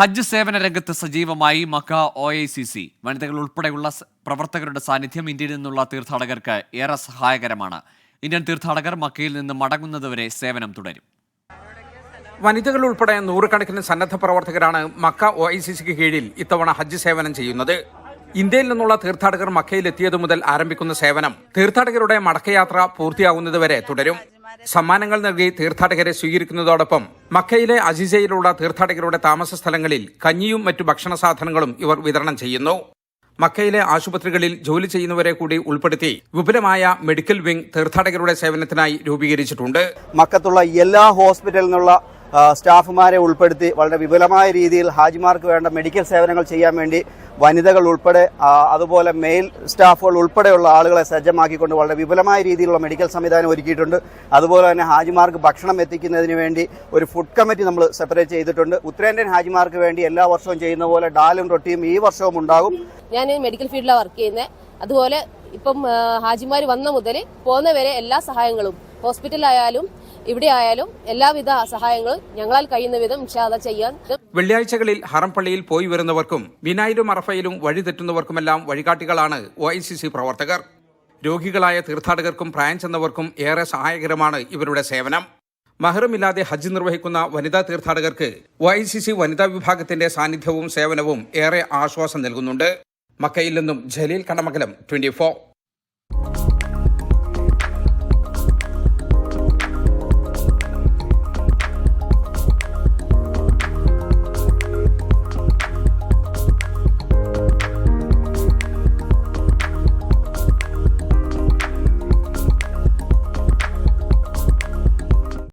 ഹജ്ജ് സേവന രംഗത്ത് സജീവമായി Mecca O I C C വനിതകൾ ഉൾപ്പെടെയുള്ള പ്രവർത്തകരുടെ സാന്നിധ്യം ഇന്ത്യയിൽ നിന്നുള്ള തീർത്ഥാടകർക്ക് ഏറെ സഹായകരമാണ്. ഇന്ത്യൻ തീർത്ഥാടകർ മക്കയിൽ നിന്ന് മടങ്ങുന്നതുവരെ സേവനം തുടരും. വനിതകൾ ഉൾപ്പെടെ നൂറുകണക്കിന് സന്നദ്ധ പ്രവർത്തകരാണ് മക്ക ഒ ഐ സി സിക്ക് കീഴിൽ ഇത്തവണ ഹജ്ജ് സേവനം ചെയ്യുന്നത്. ഇന്ത്യയിൽ നിന്നുള്ള തീർത്ഥാടകർ മക്കയിൽ എത്തിയതു മുതൽ ആരംഭിക്കുന്ന സേവനം തീർത്ഥാടകരുടെ മടക്കയാത്ര പൂർത്തിയാകുന്നതുവരെ തുടരും. സമ്മാനങ്ങൾ നൽകി തീർത്ഥാടകരെ സ്വീകരിക്കുന്നതോടൊപ്പം മക്കയിലെ അജിസയിലുള്ള തീർത്ഥാടകരുടെ താമസ സ്ഥലങ്ങളിൽ കഞ്ഞിയും മറ്റു ഭക്ഷണ സാധനങ്ങളും ഇവർ വിതരണം ചെയ്യുന്നു. മക്കയിലെ ആശുപത്രികളിൽ ജോലി ചെയ്യുന്നവരെ കൂടി ഉൾപ്പെടുത്തി വിപുലമായ മെഡിക്കൽ വിംഗ് തീർത്ഥാടകരുടെ സേവനത്തിനായി രൂപീകരിച്ചിട്ടുണ്ട്. മക്കത്തുള്ള എല്ലാ ഹോസ്പിറ്റലിൽ നിന്നുള്ള സ്റ്റാഫുമാരെ ഉൾപ്പെടുത്തി വളരെ വിപുലമായ രീതിയിൽ ഹാജിമാർക്ക് വേണ്ട മെഡിക്കൽ സേവനങ്ങൾ ചെയ്യാൻ വേണ്ടി വനിതകൾ ഉൾപ്പെടെ അതുപോലെ മെയിൽ സ്റ്റാഫുകൾ ഉൾപ്പെടെയുള്ള ആളുകളെ സജ്ജമാക്കിക്കൊണ്ട് വളരെ വിപുലമായ രീതിയിലുള്ള മെഡിക്കൽ സംവിധാനം ഒരുക്കിയിട്ടുണ്ട്. അതുപോലെ തന്നെ ഹാജിമാർക്ക് ഭക്ഷണം എത്തിക്കുന്നതിന് വേണ്ടി ഒരു ഫുഡ് കമ്മിറ്റി നമ്മൾ സെപ്പറേറ്റ് ചെയ്തിട്ടുണ്ട്. ഉത്തരേന്ത്യൻ ഹാജിമാർക്ക് വേണ്ടി എല്ലാ വർഷവും ചെയ്യുന്ന പോലെ ഡാലും റൊട്ടിയും ഈ വർഷവും ഉണ്ടാകും. ഞാൻ മെഡിക്കൽ ഫീൽഡിലാണ് വർക്ക് ചെയ്യുന്നത് അതുപോലെ ഇപ്പം ഹാജിമാർ വന്ന മുതൽ പോകുന്നവരെ എല്ലാ സഹായങ്ങളും ഹോസ്പിറ്റലായാലും ഇവിടെ ആയാലും എല്ലാവിധ സഹായങ്ങളും ഞങ്ങളാൽ കഴിയുന്ന വിധം ഇൻഷാദ ചെയ്യാൻ. വെള്ളിയാഴ്ചകളിൽ ഹറംപള്ളിയിൽ പോയി വരുന്നവർക്കും വിനായിലും അറഫയിലും വഴി തെറ്റുന്നവർക്കുമെല്ലാം വഴികാട്ടികളാണ് ഒ ഐ സി സി പ്രവർത്തകർ. രോഗികളായ തീർത്ഥാടകർക്കും പ്രായം ചെന്നവർക്കും ഏറെ സഹായകരമാണ് ഇവരുടെ സേവനം. മഹറുമില്ലാതെ ഹജ്ജ് നിർവഹിക്കുന്ന വനിതാ തീർത്ഥാടകർക്ക് ഐ സി സി വനിതാ വിഭാഗത്തിന്റെ സാന്നിധ്യവും സേവനവും ഏറെ ആശ്വാസം നൽകുന്നുണ്ട്. മക്കയിൽ നിന്നും ജലീൽ കടമകലം ട്വന്റി